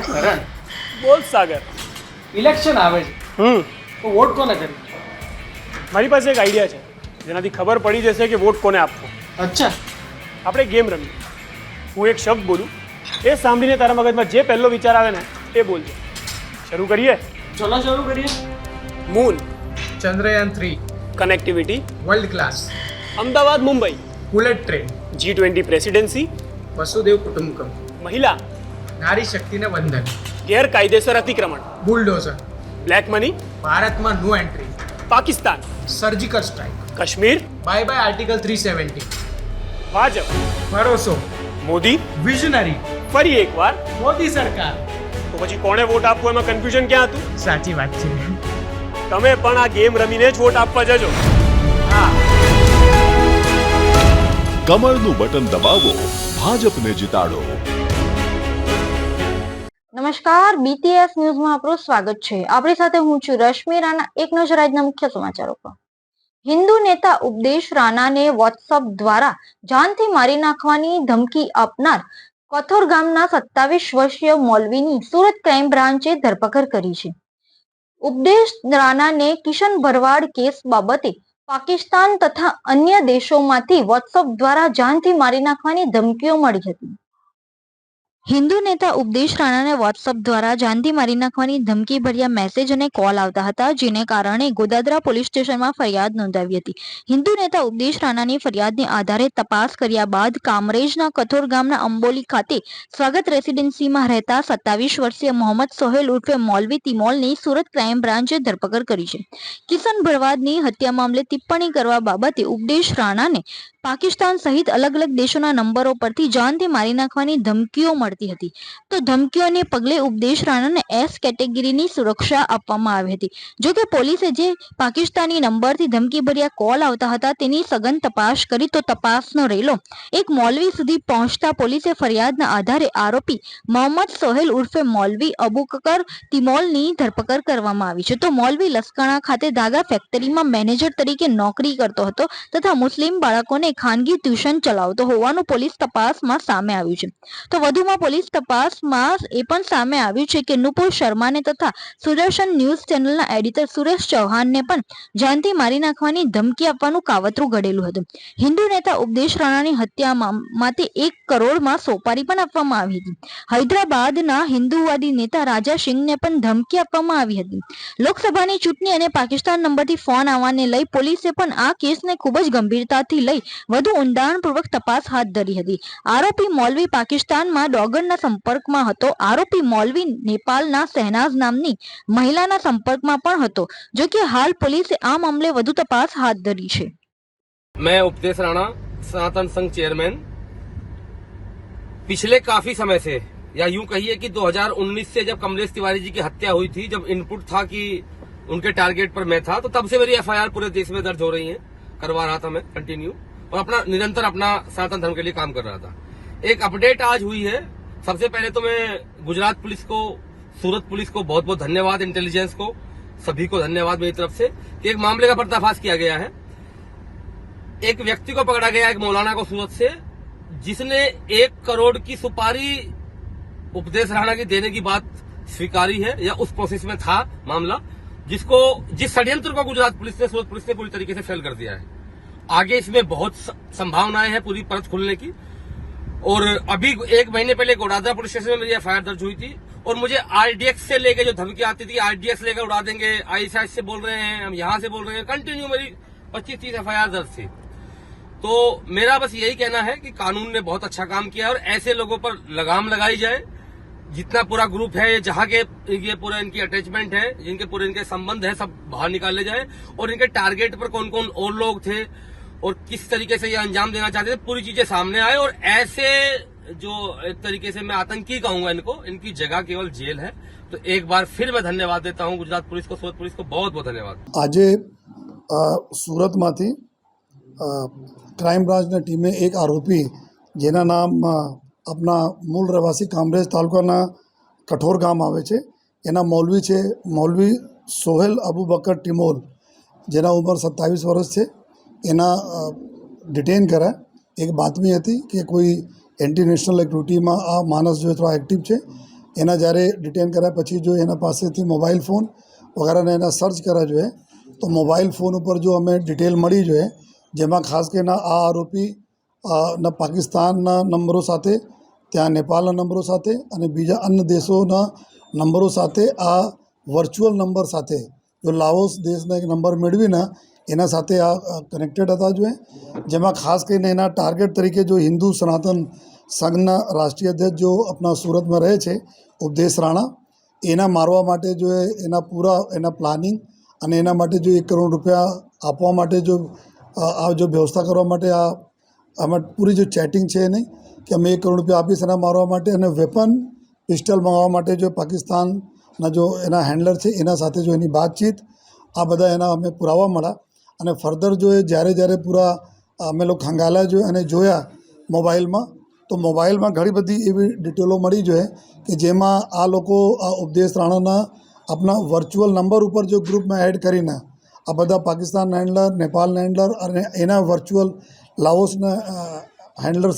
કરણ બોલ સાગર. ઇલેક્શન આવે છે. હમ. તો વોટ કોને કરી? મારી પાસે એક આઈડિયા છે. જેનાથી ખબર પડી જશે કે વોટ કોને આપવો. અચ્છા. આપણે ગેમ રમીએ. હું એક શબ્દ બોલું. એ સાંભળીને તારા મગજમાં જે પહેલો વિચાર આવે ને એ બોલજો. શરૂ કરીએ? ચલો શરૂ કરીએ. Moon. Chandrayaan three. Connectivity world class Ahmedabad Mumbai. Bullet train G twenty presidency Vasudev કુટુંબકમ. મહિલા. નારી શક્તિને વંદન. ગેરકાયદેસર અતિક્રમણ. બુલડોઝર. બ્લેક મની ભારતમાં no entry Pakistan. Surgical strike Kashmir. Bye bye article three seventy Bhajpa. ભરોસો. મોદી. વિઝનરી ફરી એકવાર. મોદી સરકાર. તો પછી કોણે વોટ આપવો? એમાં કન્ફ્યુઝન ક્યાં હતું? સાચી વાત છે. તમે પણ આ ગેમ રમીને જ વોટ આપવા જજો. હા. કમળનું બટન દબાવો ભાજપને જીતાડો. નમસ્કાર બીટીએસ ન્યૂઝમાં આપનું સ્વાગત છે. આપણી સાથે હું છું રશ્મિ રાણા, એક નજર આજના મુખ્ય સમાચારો પર. હિન્દુ નેતા ઉપદેશ રાણાને વોટ્સઅપ દ્વારા જાનથી મારી નાખવાની ધમકી આપનાર કથોર ગામના સત્તાવીસ વર્ષીય મૌલવીની સુરત ક્રાઇમ બ્રાન્ચે ધરપકડ કરી છે. ઉપદેશ રાણાને કિશન ભરવાડ કેસ બાબતે પાકિસ્તાન તથા અન્ય દેશોમાંથી વોટ્સઅપ દ્વારા જાનથી મારી નાખવાની ધમકીઓ મળી હતી. હિન્દુ નેતા ઉપદેશ રાણાને વોટ્સઅપ દ્વારા જાનથી મારી નાખવાની ધમકી ભર્યા મેસેજ અને કોલ આવતા હતા, જેને કારણે ગોદાદરા પોલીસ સ્ટેશનમાં ફરિયાદ નોંધાવી હતી. હિન્દુ નેતા ઉપદેશ રાણાની ફરિયાદને આધારે તપાસ કર્યા બાદ કામરેજના કથોર ગામના અંબોલી ખાતે સ્વાગત રેસિડેન્સીમાં રહેતા સત્તાવીસ વર્ષીય મોહમ્મદ સોહેલ ઉર્ફે મોલવી તિમોલની સુરત ક્રાઇમ બ્રાન્ચે ધરપકડ કરી છે. કિશન ભરવાદની હત્યા મામલે ટિપ્પણી કરવા બાબતે ઉપદેશ રાણાને પાકિસ્તાન સહિત અલગ અલગ દેશોના નંબરો પરથી જાનથી મારી નાખવાની ધમકીઓ મળતી હતી તો ધમકીઓને પગલે ઉપદેશ રાણાને એસ કેટેગરીની સુરક્ષા આપવામાં આવી હતી. જો પોલીસે જે પાકિસ્તાની નંબરથી ધમકીભર્યા કોલ આવતા હતા તેની સઘન તપાસ કરી તો તપાસનો રેલો એક મૌલવી સુધી પહોંચતા પોલીસે ફરિયાદના આધારે આરોપી મોહમ્મદ સોહેલ ઉર્ફે મૌલવી અબુકર તિમોલની ધરપકડ કરવામાં આવી છે. તો મૌલવી લસકાણા ખાતે ધાગા ફેક્ટરીમાં મેનેજર તરીકે નોકરી કરતો હતો તથા મુસ્લિમ બાળકોને ખાનગી ટ્યુશન ચલાવતો હોવાનું પોલીસ તપાસમાં સામે આવ્યું છે. તો વધુમાં પોલીસ તપાસમાં એ પણ સામે આવ્યું છે કે નુપુર શર્માને તથા સુદર્શન ન્યૂઝ ચેનલના એડિટર સુરેશ ચૌહાણને પણ જાનથી મારી નાખવાની ધમકી આપવાનું કાવતરું ઘડેલું હતું. હિન્દુ નેતા ઉપદેશ રાણાની હત્યા માટે એક કરોડમાં સોપારી પણ આપવામાં આવી હતી. હૈદરાબાદના હિન્દુવાદી નેતા રાજા સિંહને પણ ધમકી આપવામાં આવી હતી. લોકસભાની ચૂંટણી અને પાકિસ્તાન નંબરથી ફોન આવવાને લઈ પોલીસે પણ આ કેસને ખૂબ જ ગંભીરતાથી લઈ વધુ ઊંડાણપૂર્વક તપાસ હાથ ધરી હતી. આરોપી મૌલવી પાકિસ્તાનમાં ડોગરના સંપર્કમાં હતો આરોપી મૌલવી નેપાળના શહેનાઝ નામની મહિલાના સંપર્કમાં પણ હતો જો કે હાલ પોલીસે આ મામલે વધુ તપાસ હાથ ધરી છે मैं उपदेश राणा सनातन संघ चेयरमैन पिछले काफी समय से या यूं कहिए कि 2019 से जब कमलेश तिवारी जी की हत्या हुई थी जब इनपुट था कि उनके टारगेट पर मैं था तो तब से मेरी एफआईआर पूरे देश में दर्ज हो रही है करवा रहा था मैं कंटिन्यू और अपना निरंतर अपना सनातन धर्म के लिए काम कर रहा था एक अपडेट आज हुई है सबसे पहले तो मैं गुजरात पुलिस को, सूरत पुलिस को बहुत बहुत धन्यवाद इंटेलिजेंस को, सभी को धन्यवाद मेरी तरफ़ से, कि एक मामले का पर्दाफाश किया गया है। एक व्यक्ति को पकड़ा गया एक मौलाना को सूरत से, जिसने एक करोड़ की सुपारी उपदेश राणा की देने की बात स्वीकारी है, या उस प्रोसेस में था मामला, जिसको, जिस षड्यंत्र को गुजरात पुलिस ने, सूरत पुलिस ने पूरी तरीके से फेल कर दिया है। आगे इसमें बहुत संभावनाएँ हैं पूरी परत खुलने की। और अभी एक महीने पहले गोडादरा पुलिस स्टेशन में मेरी एफआईआर दर्ज हुई थी और मुझे आरडीएक्स से लेके जो धमकी आती थी, आरडीएक्स लेकर उड़ा देंगे आई आईएसआई से बोल रहे हैं, हम यहाँ से बोल रहे हैं कंटिन्यू मेरी पच्चीस तीस एफआईआर दर्ज थी। तो मेरा बस यही कहना है कि कानून ने बहुत अच्छा काम किया और ऐसे लोगों पर लगाम लगाई जाए, जितना पूरा ग्रुप है जहाँ के, ये पूरा इनकी अटैचमेंट है, जिनके पूरे इनके संबंध है, सब बाहर निकाले जाए और इनके टारगेट पर कौन कौन और लोग थे और किस तरीके से ये अंजाम देना चाहते थे पूरी चीजें सामने आए और ऐसे जो एक तरीके से मैं आतंकी कहूंगा इनको इनकी जगह केवल जेल है तो एक बार फिर मैं धन्यवाद देता हूँ गुजरात पुलिस को सूरत पुलिस को बहुत बहुत धन्यवाद આજે અ, સુરતમાંથી અ, ક્રાઇમ બ્રાન્ચની ટીમે એક આરોપી જેના નામ અ, આપણા મૂળ રહેવાસી કામરેજ તાલુકાના કઠોર ગામ આવે છે એના મૌલવી છે મૌલવી સોહેલ અબુ બકર ટિમોલ જેના ઉંમર સત્તાવીસ વર્ષ છે એના ડિટેન કર્યા. એક બાતમી હતી કે કોઈ એન્ટી નેશનલ એક્ટિવિટીમાં આ માણસ જો થોડા એક્ટિવ છે, એના જ્યારે ડિટેન કર્યા, પછી જો એના પાસેથી મોબાઈલ ફોન વગેરેને એના સર્ચ કર્યા જોઈએ, તો મોબાઈલ ફોન ઉપર જો અમે ડિટેલ મળી જોઈએ, જેમાં ખાસ કરીને આ આરોપી ના પાકિસ્તાનના નંબરો સાથે, ત્યાં નેપાળના નંબરો સાથે અને બીજા અન્ય દેશોના નંબરો સાથે આ વર્ચ્યુઅલ નંબર સાથે, જો લાઓસ દેશના એક નંબર મેળવીને એના સાથે આ કનેક્ટેડ હતા જોઈએ જેમાં ખાસ કરીને એના ટાર્ગેટ તરીકે જો હિન્દુ સનાતન સંઘના રાષ્ટ્રીય અધ્યક્ષ જો આપણા સુરતમાં રહે છે, ઉપદેશ રાણા, એના મારવા માટે જો એના પૂરા, એના પ્લાનિંગ અને એના માટે જો એક કરોડ રૂપિયા આપવા માટે જો આ જો વ્યવસ્થા કરવા માટે આ, આમાં પૂરી જો ચેટિંગ છે એની, કે અમે એક કરોડ રૂપિયા આપીશ એના મારવા માટે અને વેપન પિસ્ટલ મંગાવવા માટે જો પાકિસ્તાનના જો એના હેન્ડલર છે, એના સાથે જો એની વાતચીત, આ બધા એના અમે પુરાવા મળ્યા. અને ફર્ધર જો એ જ્યારે જ્યારે પૂરા અમે લોકો ખંગાલ્યા જોઈએ અને જોયા મોબાઈલમાં તો મોબાઈલમાં ઘણી બધી એવી ડિટેલો મળી જોઈએ કે જેમાં આ લોકો આ ઉપદેશ રાણાના આપણા વર્ચ્યુઅલ નંબર ઉપર જો ગ્રુપમાં એડ કરીને આ બધા પાકિસ્તાન હેન્ડલર નેપાલ હેન્ડલર અને એના વર્ચ્યુઅલ લાઓસના હેન્ડલર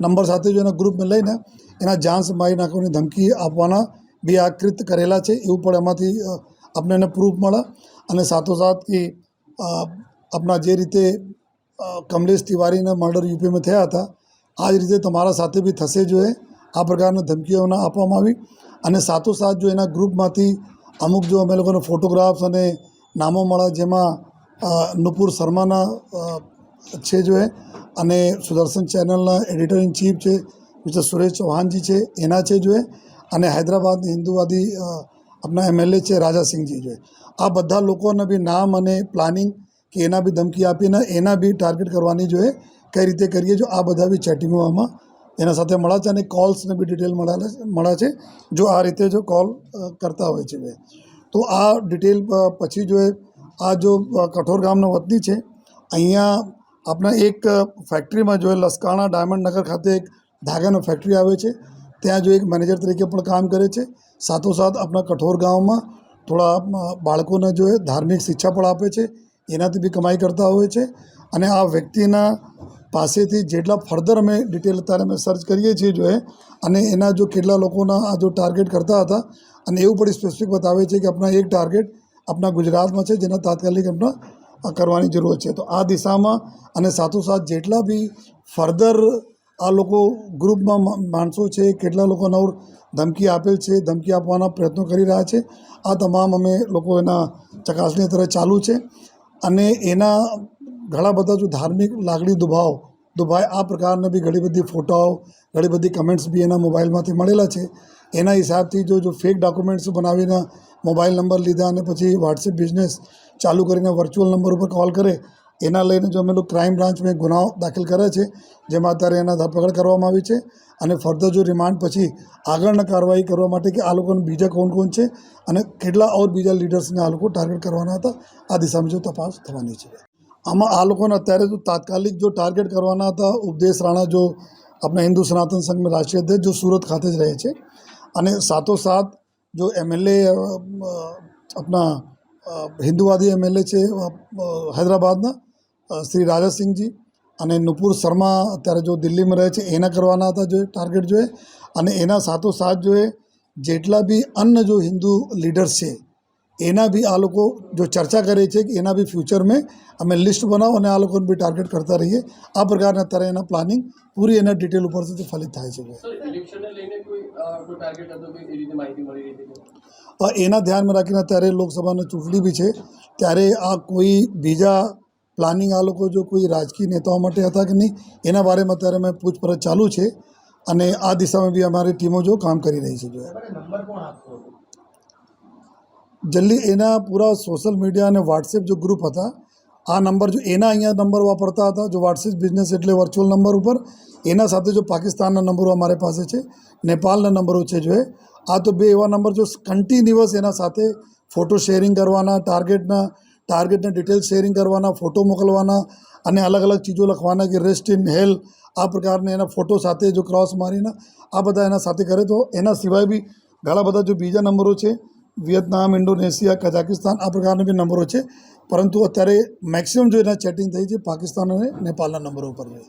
નંબર સાથે જો એના ગ્રુપમાં લઈને એના જાન મારી નાખવાની ધમકી આપવાના બી આકૃત કરેલા છે એવું પણ એમાંથી આપણે એને પ્રૂફ મળે. અને સાથોસાથ અ, આપણા જે રીતે કમલેશ તિવારીના મર્ડર યુપીમાં થયા હતા, આ જ રીતે તમારા સાથે બી થશે જોઈએ આ પ્રકારની ધમકીઓના આપવામાં આવી. અને સાથોસાથ જો એના ગ્રુપમાંથી અમુક જો અમે લોકોને ફોટોગ્રાફ્સ અને નામો મળ્યા જેમાં નુપુર શર્માના છે જો એ. અને સુદર્શન ચેનલના એડિટર ઇન ચીફ છે, મિસ્ટર સુરેશ ચૌહાણજી છે, એના છે જો એ. અને હૈદરાબાદ હિન્દુવાદી આપણા એમએલએ છે રાજાસિંહજી છે. આ બધા લોકોને બી નામ અને પ્લાનિંગ કે એના બી ધમકી આપીને એના બી ટાર્ગેટ કરવાની જોઈએ કઈ રીતે કરીએ જો આ બધા બી ચેટિંગો આમાં એના સાથે મળ્યા છે અને કોલ્સને બી ડિટેલ મળ્યા છે જો આ રીતે જો કોલ કરતા હોય છે તો આ ડિટેલ પછી જો આ જો કઠોર ગામનો વતની છે અહીંયા આપણા એક ફેક્ટરીમાં જો એ લસકાણા ડાયમંડ નગર ખાતે એક ધાગાનો ફેક્ટરી આવે છે ત્યાં જો એક મેનેજર તરીકે પણ કામ કરે છે, સાથોસાથ આપણા કઠોર ગામમાં થોડા બાળકોને જો એ ધાર્મિક શિક્ષા પણ આપે છે, એનાથી બી કમાઈ કરતા હોય છે અને આ વ્યક્તિના પાસેથી જેટલા ફર્ધર અમે ડિટેલ અત્યારે અમે સર્ચ કરીએ છીએ જો એ, અને એના જો કેટલા લોકોના આ જો ટાર્ગેટ કરતા હતા, અને એવું પણ સ્પેસિફિક બતાવે છે કે આપણા એક ટાર્ગેટ આપણા ગુજરાતમાં છે, જેના તાત્કાલિક આપણા કરવાની જરૂર છે. તો આ દિશામાં અને સાથોસાથ જેટલા બી ફર્ધર આ લોકો ગ્રુપમાં માણસો છે, કેટલા લોકોને નવ ધમકી આપેલ છે, ધમકી આપવાના પ્રયત્નો કરી રહ્યા છે. આ તમામ અમે લોકો એના ચકાસણી તરફ ચાલુ છે. અને એના ઘણા બધા જો ધાર્મિક લાગણી દુભાવ, દુભાય આ પ્રકારના બી ઘણી બધી ફોટાઓ, ઘણી બધી કમેન્ટ્સ બી એના મોબાઈલમાંથી મળેલા છે. એના હિસાબથી જો જો ફેક ડોક્યુમેન્ટ્સ બનાવીને મોબાઈલ નંબર લીધા અને પછી વોટ્સએપ બિઝનેસ ચાલુ કરીને વર્ચ્યુઅલ નંબર ઉપર કોલ કરે એના લઈને જો અમે લોકો ક્રાઇમ બ્રાન્ચમાં ગુનાઓ દાખલ કર્યા છે, જેમાં અત્યારે એના ધરપકડ કરવામાં આવી છે અને ફર્ધર જો રિમાન્ડ પછી આગળના કાર્યવાહી કરવા માટે કે આ લોકોને બીજા કોણ કોણ છે અને કેટલા ઓર બીજા લીડર્સને આ લોકો ટાર્ગેટ કરવાના હતા, આ દિશામાં જો તપાસ થવાની છે. આમાં આ લોકોને અત્યારે તો તાત્કાલિક જો ટાર્ગેટ કરવાના હતા ઉપદેશ રાણા જો આપણા હિન્દુ સનાતન સંઘના રાષ્ટ્રીય અધ્યક્ષ જો સુરત ખાતે જ રહે છે અને સાથોસાથ જો એમએલએ આપણા હિન્દુવાદી એમએલએ છે હૈદરાબાદના શ્રી રાજાસિંહજી અને નુપુર શર્મા અત્યારે જો દિલ્હીમાં રહે છે એના કરવાના હતા જો ટાર્ગેટ જોઈએ. અને એના સાથોસાથ જોઈએ જેટલા બી અન્ય જો હિન્દુ લીડર્સ છે એના બી આ લોકો જો ચર્ચા કરે છે કે એના બી ફ્યુચરમાં અમે લિસ્ટ બનાવો અને આ લોકોને બી ટાર્ગેટ કરતા રહીએ. આ પ્રકારના અત્યારે એના પ્લાનિંગ પૂરી એના ડિટેલ ઉપરથી ફલિત થાય છે. એના ધ્યાનમાં રાખીને અત્યારે લોકસભાની ચૂંટણી બી છે. ત્યારે આ કોઈ બીજા પ્લાનિંગ આ લોકો જો કોઈ રાજકીય નેતાઓ માટે હતા કે નહીં, એના બારેમાં અત્યારે અમે પૂછપરછ ચાલુ છે અને આ દિશામાં બી અમારી ટીમો જો કામ કરી રહી છે જો. જલ્દી એના પૂરા સોશિયલ મીડિયા અને વોટ્સએપ જો ગ્રુપ હતા, આ નંબર જો એના અહીંયા નંબર વાપરતા હતા, જો વોટ્સએપ બિઝનેસ એટલે વર્ચ્યુઅલ નંબર ઉપર, એના સાથે જો પાકિસ્તાનના નંબરો અમારી પાસે છે, નેપાળના નંબરો છે જો આ તો બે એવા નંબર જો કન્ટિન્યુઅસ એના સાથે ફોટો શેરિંગ કરવાના ટાર્ગેટના ટાર્ગેટના ડિટેલ શેરિંગ કરવાના ફોટો મોકલવાના અને અલગ અલગ ચીજો લખવાના કે રેસ્ટ ઇન હેલ આ પ્રકારની એના ફોટો સાથે જો ક્રોસ મારીને આ બધા એના સાથે કરે તો એના સિવાય બી ઘણા બધા જો બીજા નંબરો છે વિયેતનામ ઇન્ડોનેશિયા કઝાકિસ્તાન આ પ્રકારના બી નંબરો છે. પરંતુ અત્યારે મેક્સિમમ જો એના ચેટિંગ થઈ છે પાકિસ્તાન અને નેપાળના નંબરો ઉપર છે.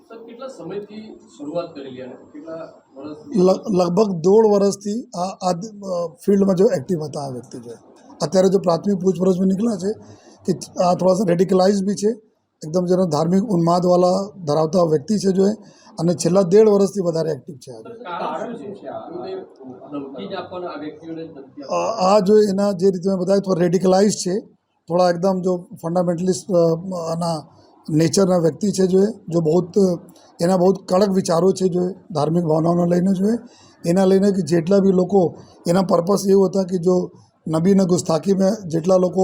લગ- લગભગ દોઢ વર્ષથી આ આ ફિલ્ડમાં જો એક્ટિવ હતા આ વ્યક્તિ જો. અત્યારે જો પ્રાથમિક પૂછપરછમાં નીકળ્યા છે કે આ થોડા સા રેડિકલાઇઝ બી છે. એકદમ જેનો ધાર્મિક ઉન્માદવાલા ધરાવતા વ્યક્તિ છે જો એ. અને છેલ્લા દેઢ વર્ષથી વધારે એક્ટિવ છે આ જ. એના જે રીતે મેં બતાવ્યું થોડા રેડિકલાઇઝ છે. થોડા એકદમ જો ફંડામેન્ટલિસ્ટ આના નેચરના વ્યક્તિ છે જો એ. જો બહુ એના બહુ કડક વિચારો છે જો ધાર્મિક ભાવનાઓને લઈને જો એના લઈને કે જેટલા બી લોકો એના પર્પસ એવું હતા કે જો નબીને ગુસ્તાખીમાં જેટલા લોકો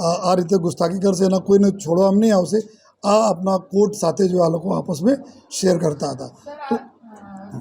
આ આ રીતે ગુસ્તાખી કરશે એના કોઈને છોડવામાં નહીં આવશે. આ આપના કોર્ટ સાથે જો આ લોકો આપસમાં શેર કરતા હતા. તો આ અ,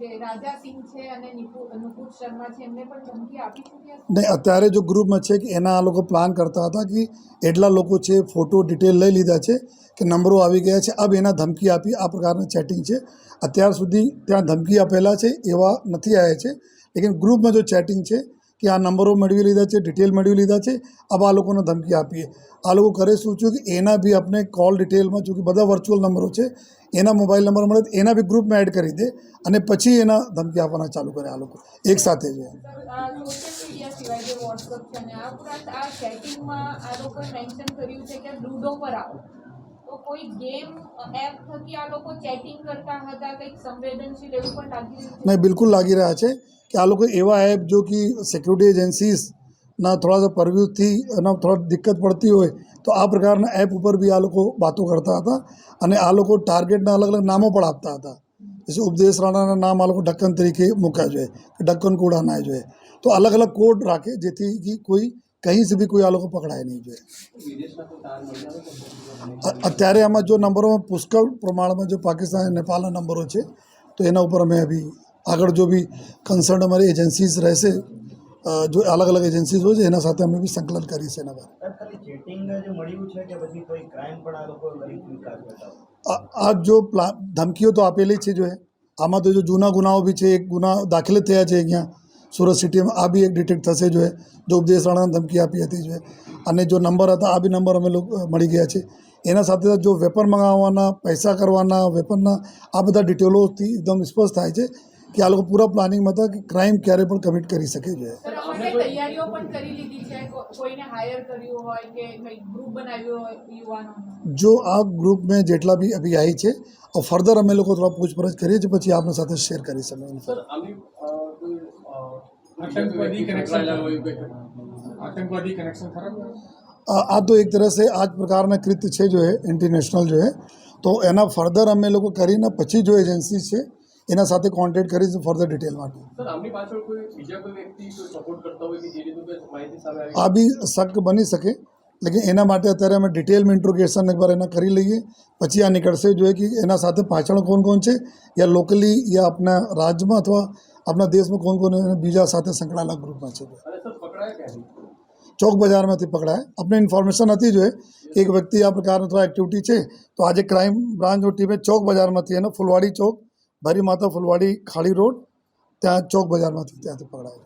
જે રાજા સિંહ છે અને નિપુ- નુપુર શર્મા છે એમને પણ ધમકી આપી ચૂક્યા છે? ને અત્યારે જો ગ્રુપમાં છે કે એના આ લોકો પ્લાન કરતા હતા કે એટલા લોકો છે ફોટો ડિટેલ લઈ લીધા છે કે નંબરો આવી ગયા છે. અબ એના ધમકી આપી આ પ્રકારની ચેટિંગ છે. અત્યાર સુધી ત્યાં ધમકી આપેલા છે એવા નથી આવ્યા છે. લેકિન ગ્રુપમાં જો ચેટિંગ છે કે આ નંબરો મેળવી લીધા છે ડિટેલ મેળવી લીધા છે હવે આ લોકોને ધમકી આપીએ. આ લોકો કરે શું છું કે એના બી આપણે કોલ ડિટેલમાં ચૂંકि બધા વર્ચ્યુઅલ નંબરો છે, એના મોબાઈલ નંબર મળે એના બી ગ્રુપમાં એડ કરી દે અને પછી એના ધમકી આપવાના ચાલુ કરે આ લોકો. એક સાથે જ. જે આ લોકોએ મેન્શન કર્યું છે કે લૂડો પર આવો. તો નહીં, બિલકુલ લાગી રહ્યા છે કે આ લોકો એવા એપ જો કે સિક્યુરિટી એજન્સીસના થોડા સા પરવ્યુથી એના થોડા દિક્કત પડતી હોય, તો આ પ્રકારના એપ ઉપર બી આ લોકો વાતો કરતા હતા અને આ લોકો ટાર્ગેટના અલગ અલગ નામો પણ આપતા હતા. જૈસે ઉપદેશ રાણાના નામ આ લોકો ઢક્કન તરીકે મૂક્યા જોઈએ, કે ઢક્કન કોડા ના જોઈએ. તો અલગ અલગ કોડ રાખે જેથી કોઈ कहीं से भी कोई आलोक पकड़ा नहीं जो है। अत्यारे आम जो नंबरों में पुष्कर प्रमाण में जो पाकिस्तान नेपाल नंबर है तो एना पर अभी आग जो भी कंसर्न अमरी एजेंसीज रह से जो अलग अलग एजेंसीज होना साथ अमे भी संकलन करी से नगर आज जो धमकी तो आपेली है जो है। आम तो जो जूना गुनाओ भी है एक गुना दाखिल थे अँ સુરત સિટીમાં આ બી એક ડિટેક્ટ થશે જોઈએ. જો ઉપદેશ રાણાને ધમકી આપી હતી જોઈએ. અને જો નંબર હતા આ બી નંબર અમે લોકો મળી ગયા છે એના સાથે સાથે જો વેપન મંગાવવાના પૈસા કરવાના વેપનના આ બધા ડિટેલોથી એકદમ સ્પષ્ટ થાય છે કે આ લોકો પૂરા પ્લાનિંગમાં હતા કે ક્રાઇમ ક્યારે પણ કમિટ કરી શકે છે. સર આ માટે તૈયારીઓ પણ કરી લીધી છે. કો- કોઈને હાયર કર્યું હોય કે કંઈક ગ્રુપ બનાવ્યું હોય યુવાનોનું જો આ ગ્રુપ મેં જેટલા બી અભી આવી છે ફર્ધર અમે લોકો થોડા પૂછપરછ કરીએ છીએ પછી આપની સાથે શેર કરી શકીએ આતંકવાદી કનેક્શન હોય કોઈ आतंकवादी कनेक्शन खराब આ આ તો એક तरह से આ જ પ્રકારના કૃત્ય છે જો है ઇન્ટરનેશનલ જો है તો એના ફર્ધર અમે લોકો કરીને પછી જો એજન્સી છે એના સાથે કોન્ટેક્ટ કરીશું ફર્ધર ડિટેલ માટે સર આમની પાછળ કોઈ બીજા કોઈ વ્યક્તિ કોઈ સપોર્ટ કરતા હોય કે જે રીતે કોઈ માહિતી સામે આવી આ બી શક બની શકે લેકિન એના માટે અત્યારે અમે ડિટેલમાં ઇન્ટ્રોગેશન એકવાર એના કરી લઈએ પછી આ નીકળશે જોઈએ કે એના સાથે પાછળ કોણ કોણ છે યા લોકલી યા આપણા રાજ્યમાં અથવા આપણા દેશમાં કોણ કોણ બીજા સાથે સંકળાયેલા ગ્રુપમાં છે. ચોક બજારમાંથી પકડાય. આપણે ઇન્ફોર્મેશન હતી જોઈએ કે એક વ્યક્તિ આ પ્રકારનું થોડા એક્ટિવિટી છે. તો આજે ક્રાઇમ બ્રાન્ચની ટીમે ચોક બજારમાંથી એનો ફુલવાડી ચોક ભરી માતા ફુલવાડી ખાડી રોડ ત્યાં ચોક બજારમાંથી ત્યાંથી પકડાય.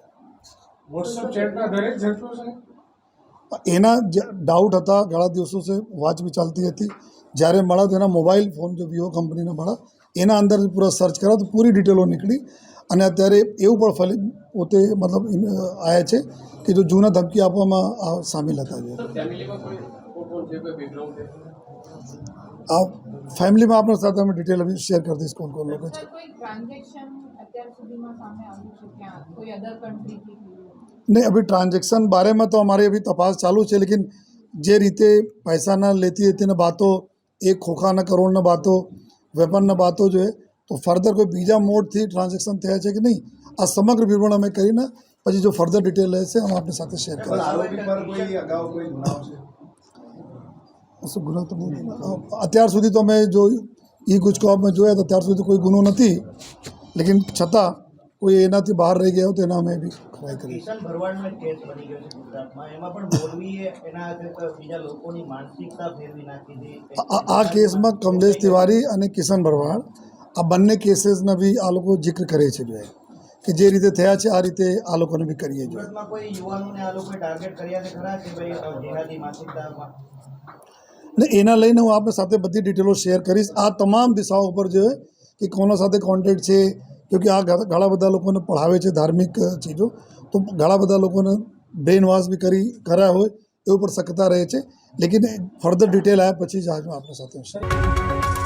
એના ડાઉટ હતા ઘણા દિવસો છે વાતચીત ચાલતી હતી. જ્યારે મળ્યા તો એના મોબાઈલ ફોન જો વિવો કંપનીના મળ્યા એના અંદર પૂરા સર્ચ કર્યા તો પૂરી ડિટેલો નીકળી. અને અત્યારે એવું પણ ફલિત પોતે મતલબ આવ્યા છે કે જો જૂના ધમકી આપવામાં સામેલ હતા છે આ ફેમિલીમાં આપણે સાથે અમે ડિટેલ શેર કરી દઈશ કોણ કોણ લોકો છે. નહીં અભી ટ્રાન્ઝેક્શન બારેમાં તો અમારી અભી તપાસ ચાલુ છે લેકિન જે રીતે પૈસાના લેતી હતી ને બાતો એક ખોખાના કરોડના બાતો વેપારના બાતો જોઈએ તો ફર્ધર કોઈ બીજા મોડથી ટ્રાન્ઝેક્શન થયા છે કે નહીં આ સમગ્ર વિવરણ અમે કરીને પછી જો ફર્ધર ડિટેલ રહેશે અમે આપની સાથે શેર કરીશું. અત્યાર સુધી તો અમે જો ઈ ગુજકોપમાં જોયા તો અત્યાર સુધી કોઈ ગુનો નથી. લેકિન છતાં કોઈ એનાથી બહાર રહી ગયા તો એના અમે બી ખરાઈ કરી આ કેસમાં કમલેશ તિવારી અને કિશન ભરવાડ આ બંને કેસીસના બી આ લોકો જિક્ર કરે છે જો એ કે જે રીતે થયા છે આ રીતે આ લોકોને બી કરીએ જોઈએ કે ને એના લઈને હું આપની સાથે બધી ડિટેલો શેર કરીશ. આ તમામ દિશાઓ ઉપર જે કે કોના સાથે કોન્ટેક્ટ છે કેમકે આ ઘણા બધા લોકોને પઢાવે છે ધાર્મિક ચીજો. તો ઘણા બધા લોકોને બ્રેન વોશ બી કરી કર્યા હોય એ ઉપર શક્યતા રહે છે. લેકિન ફર્ધર ડિટેલ આવ્યા પછી જ આજનું આપણી સાથે